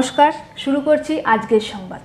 নমস্কার, শুরু করছি আজকের সংবাদ।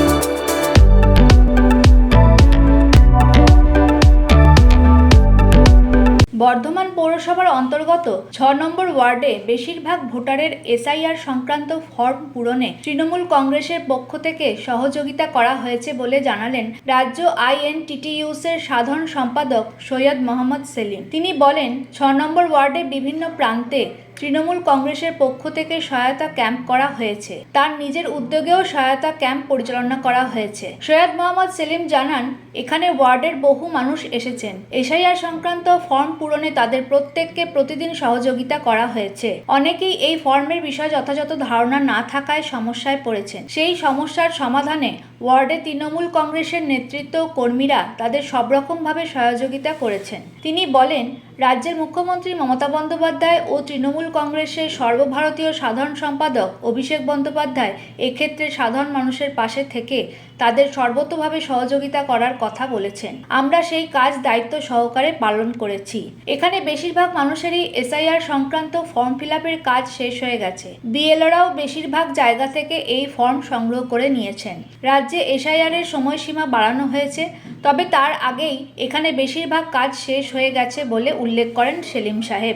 বর্ধমান পৌরসভার অন্তর্গত ছ নম্বর ওয়ার্ডে বেশিরভাগ ভোটারের এসআইআর সংক্রান্ত ফর্ম পূরণে তৃণমূল কংগ্রেসের পক্ষ থেকে সহযোগিতা করা হয়েছে বলে জানালেন রাজ্য আইএনটিটিইউসের সাধারণ সম্পাদক সৈয়দ মোহাম্মদ সেলিম। তিনি বলেন, ছ নম্বর ওয়ার্ডে বিভিন্ন প্রান্তে তৃণমূল কংগ্রেসের পক্ষ থেকে সহায়তা ক্যাম্প করা হয়েছে। তার নিজের উদ্যোগেও সহায়তা ক্যাম্প পরিচালনা করা হয়েছে। সৈয়দ মোহাম্মদ সেলিম জানান, এখানে ওয়ার্ডের বহু মানুষ এসেছেন। এসআইআর সংক্রান্ত ফর্ম পূরণে তাদের প্রত্যেককে প্রতিদিন সহযোগিতা করা হয়েছে। অনেকেই এই ফর্মের বিষয়ে যথাযথ ধারণা না থাকায় সমস্যায় পড়েছেন। সেই সমস্যার সমাধানে ওয়ার্ডে তৃণমূল কংগ্রেসের নেতৃত্ব কর্মীরা তাদের সব রকমভাবে সহযোগিতা করেছেন। তিনি বলেন, রাজ্যের মুখ্যমন্ত্রী মমতা বন্দ্যোপাধ্যায় ও তৃণমূল কংগ্রেসের সর্বভারতীয় সাধারণ সম্পাদক অভিষেক বন্দ্যোপাধ্যায় এক্ষেত্রে সাধারণ মানুষের পাশে থেকে তাদের সর্বতোভাবে সহযোগিতা করার কথা বলেছেন। আমরা সেই কাজ দায়িত্ব সহকারে পালন করেছি। এখানে বেশিরভাগ মানুষেরই এসআইআর সংক্রান্ত ফর্ম ফিল কাজ শেষ হয়ে গেছে। বিএলওরাও বেশিরভাগ জায়গা থেকে এই ফর্ম সংগ্রহ করে নিয়েছেন। রাজ্যে এসআইআর এর সময়সীমা বাড়ানো হয়েছে, তবে তার আগেই এখানে বেশিরভাগ কাজ শেষ হয়ে গেছে বলে উল্লেখ করেন সেলিম সাহেব।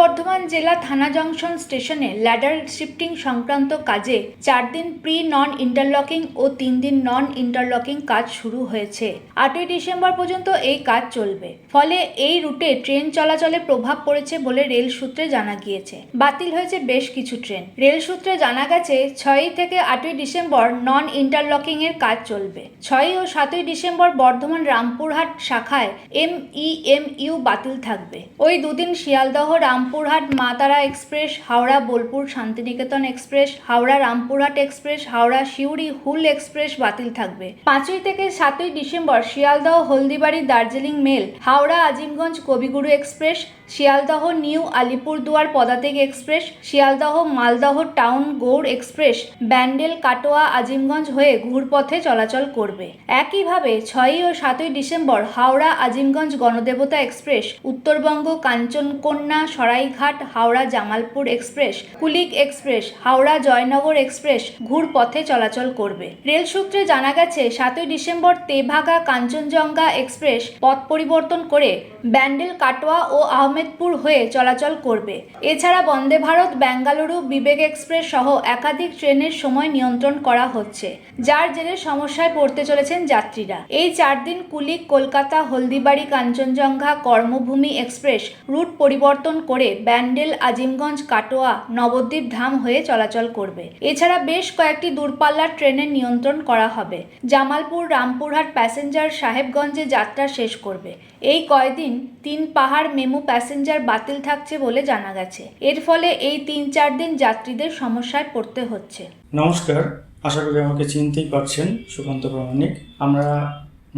বর্ধমান জেলা থানা জংশন স্টেশনে ল্যাডার শিফটিং সংক্রান্ত কাজে চার দিন প্রি নন ইন্টারলকিং ও তিন দিন নন ইন্টারলকিং কাজ শুরু হয়েছে। আটই ডিসেম্বর পর্যন্ত এই কাজ চলবে। ফলে এই রুটে ট্রেন চলাচলে প্রভাব পড়েছে বলে রেল সূত্রে জানা গিয়েছে। বাতিল হয়েছে বেশ কিছু ট্রেন। রেল সূত্রে জানা গেছে, ছয়ই থেকে আটই ডিসেম্বর নন ইন্টারলকিং এর কাজ চলবে। ছয়ই ও সাতই ডিসেম্বর বর্ধমান রামপুরহাট শাখায় এম ই এম ইউ বাতিল থাকবে। ওই দুদিন শিয়ালদহ রামপুরহাট মাতারা express, Howrah Bolpur Shantiniketan express, Howrah Rampurhat express, Howrah Suri Hul express বাতিল থাকবে। পাঁচই থেকে সাতই December Sealdah Haldibari Darjeeling mail, Howrah Azimganj Kabiguru express Sealdah new Alipurduar Padatik express, Sealdah Malda town Gour express, Bandel Katwa Azimganj হয়ে ঘুরপথে চলাচল করবে। একইভাবে ছয়ই ও সাতই December Howrah Azimganj Ganadevata express, Uttarbanga Kanchankanya Saraighat Howrah Jamalpur express, Kulik express, Howrah Jaynagar express ঘুরপথে চলাচল করবে। রেল সূত্রে জানা গেছে, সাতই ডিসেম্বর তেভাগা কাঞ্চনজঙ্ঘা এক্সপ্রেস পথ পরিবর্তন করে ব্যান্ডেল কাটোয়া ও আহমেদপুর হয়ে চলাচল করবে। এছাড়া বন্দে ভারত, বেঙ্গালুরু, বিবেক এক্সপ্রেস সহ একাধিক ট্রেনের সময় নিয়ন্ত্রণ করা হচ্ছে, যার জেরে সমস্যায় পড়তে চলেছেন যাত্রীরা। এই চার দিন কুলিক কলকাতা, হলদিবাড়ি, কাঞ্চনজঙ্ঘা, কর্মভূমি এক্সপ্রেস রুট পরিবর্তন করে ব্যান্ডেল, আজিমগঞ্জ, কাটোয়া, নবদ্বীপ ধাম হয়ে চলাচল করবে। এছাড়া বেশ কয়েকটি দূরপাল্লার ট্রেনের নিয়ন্ত্রণ করা হবে। জামালপুর, রামপুরহাট প্যাসেঞ্জার সাহেবগঞ্জে যাত্রা শেষ করবে। এই কয়দিন তিন পাহাড় মেমু প্যাসেঞ্জার বাতিল থাকছে বলে জানা গেছে। এর ফলে এই তিন চার দিন যাত্রীদের সমস্যায় পড়তে হচ্ছে। নমস্কার, আশা করি আমাকে চিনতেই পারছেন সুকান্ত প্রামাণিক। আমরা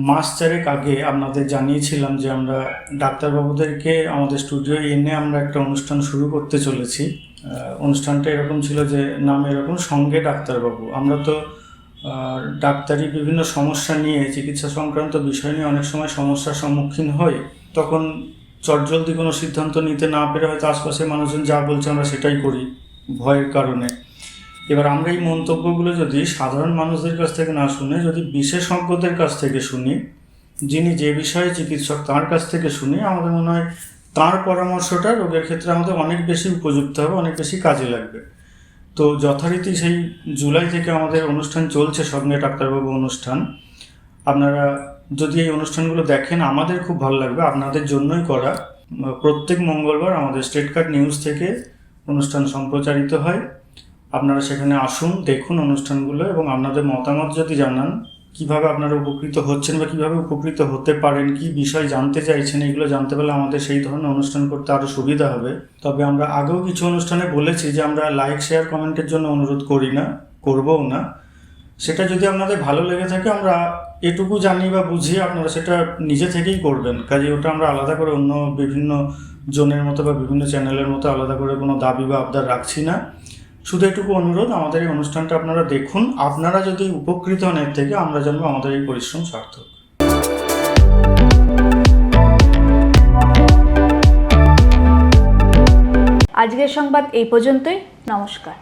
মাস চারেক আগে আপনাদের জানিয়েছিলাম যে আমরা ডাক্তারবাবুদেরকে আমাদের স্টুডিও এনে আমরা একটা অনুষ্ঠান শুরু করতে চলেছি। অনুষ্ঠানটা এরকম ছিল যে নাম এরকম, সঙ্গে ডাক্তারবাবু। আমরা তো ডাক্তারি বিভিন্ন সমস্যা নিয়ে, চিকিৎসা সংক্রান্ত বিষয় নিয়ে অনেক সময় সমস্যার সম্মুখীন হই। তখন চটজলদি কোনো সিদ্ধান্ত নিতে না পেরে হয়তো আশপাশের মানুষজন যা বলছে আমরা সেটাই করি, ভয়ের কারণে। এবার আমরা এই মন্তব্যগুলো যদি সাধারণ মানুষদের কাছ থেকে না শুনে, যদি বিশেষজ্ঞদের কাছ থেকে শুনি, যিনি যে বিষয়ে চিকিৎসক তার কাছ থেকে শুনি, আমাদের মনে হয় তার পরামর্শটা রোগের ক্ষেত্রে আমাদের অনেক বেশি উপযুক্ত হবে, অনেক বেশি কাজে লাগবে। তো যথারীতি সেই জুলাই থেকে আমাদের অনুষ্ঠান চলছে সঙ্গে ডাক্তারবাবু অনুষ্ঠান। আপনারা যদি এই অনুষ্ঠানগুলো দেখেন, আমাদের খুব ভালো লাগবে। আপনাদের জন্যই করা। প্রত্যেক মঙ্গলবার আমাদের স্টেট কার্ড নিউজ থেকে অনুষ্ঠান সম্প্রচারিত হয়। আপনারা সেখানে আসুন, দেখুন অনুষ্ঠানগুলো এবং আপনাদের মতামত যদি জানান, কীভাবে আপনারা উপকৃত হচ্ছেন বা কীভাবে উপকৃত হতে পারেন, কি বিষয় জানতে চাইছেন, এগুলো জানতে পারলে আমাদের সেই ধরনের অনুষ্ঠান করতে আরও সুবিধা হবে। তবে আমরা আগেও কিছু অনুষ্ঠানে বলেছি যে আমরা লাইক, শেয়ার, কমেন্টের জন্য অনুরোধ করি না, করবও না। সেটা যদি আপনাদের ভালো লেগে থাকে, আমরা এটুকু জানি বা বুঝি আপনারা সেটা নিজে থেকেই করবেন। কাজে ওটা আমরা আলাদা করে অন্য বিভিন্ন জনের মতো বা বিভিন্ন চ্যানেলের মতো আলাদা করে কোনো দাবি বা আবদার রাখছি না। শুধু এটুকু অনুরোধ, আমাদের এই অনুষ্ঠানটা আপনারা দেখুন। আপনারা যদি উপকৃত হন এর থেকে, আমরা জানব আমাদের এই পরিশ্রম সার্থক। আজকের সংবাদ এই পর্যন্তই। নমস্কার।